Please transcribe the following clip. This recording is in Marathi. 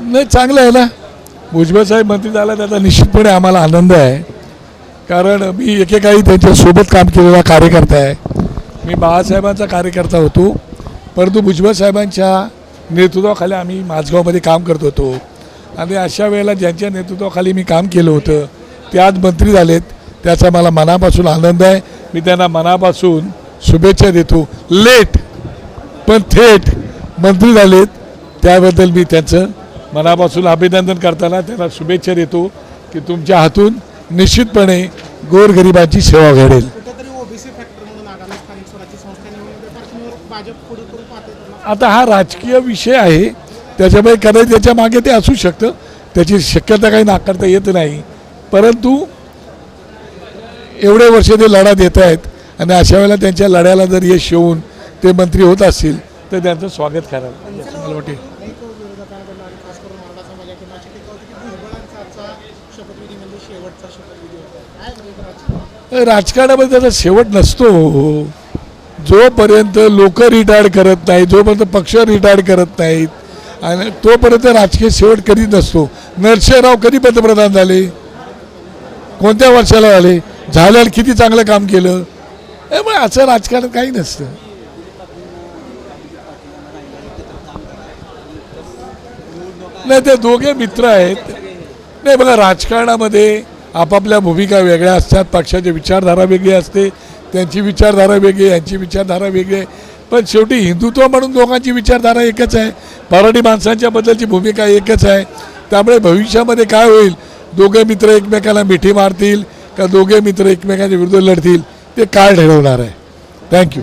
नाही चांगलं आहे ना. भुजबळ साहेब मंत्री झाला त्याचा निश्चितपणे आम्हाला आनंद आहे. कारण मी एकेकाळी त्यांच्यासोबत काम केलेला कार्यकर्ता आहे. मी बाळासाहेबांचा कार्यकर्ता होतो. परंतु भुजबळ साहेबांच्या नेतृत्वाखाली आम्ही माझगावमध्ये काम करत होतो. आणि अशा वेळेला ज्यांच्या नेतृत्वाखाली मी काम केलं होतं ते आज मंत्री झालेत. त्याचा मला मनापासून आनंद आहे. मी त्यांना मनापासून शुभेच्छा देतो. लेट पण थेट मंत्री झालेत. त्याबद्दल मी त्यांचं मनापासून अभिनंदन करताना त्यांना शुभेच्छा देतो की तुमच्या हातून निश्चितपणे गोरगरिबांची सेवा घडेल. आता हा राजकीय विषय आहे. त्याच्यामुळे कदाचित त्याच्यामागे ते असू शकतं. त्याची शक्यता काही नाकारता येत नाही. परंतु एवढे वर्ष ते लढा देत आहेत आणि अशा वेळेला त्यांच्या लढ्याला जर यश येऊन ते मंत्री होत असतील तर त्यांचं स्वागत करायला मला वाटेल अनेक विरोधकांकडून आणि खास करून मराठा समाजाकडून अशी टीका होती की भुजबळांचा शपथविधी म्हणजे शेवटचा शपथविधी होता. काय राजकारण? राजकारणामध्ये त्याचा शेवट नसतो. जोपर्यंत लोक रिटायर्ड करत नाही जोपर्यंत पक्ष रिटायर्ड करत नाहीत आणि तोपर्यंत राजकीय शेवट कधी नसतो. नरसिंहराव कधी पंतप्रधान झाले? कोणत्या वर्षाला झाले? झाल्यावर किती चांगलं काम केलं? त्यामुळे असं राजकारण काही नसतं. नाही ते दोघे मित्र आहेत. नाही बघा राजकारणामध्ये आपापल्या भूमिका वेगळ्या असतात. पक्षाची विचारधारा वेगळी असते. त्यांची विचारधारा वेगळी यांची विचारधारा वेगळी. आहे पण शेवटी हिंदुत्व म्हणून दोघांची विचारधारा एकच आहे. मराठी माणसांच्या बद्दलची भूमिका एकच आहे. त्यामुळे भविष्यामध्ये काय होईल? दोघे मित्र एकमेकाला मिठी मारतील का दोघे मित्र एकमेकांच्या विरुद्ध लढतील? ते काळ ठरवणार आहे. थँक्यू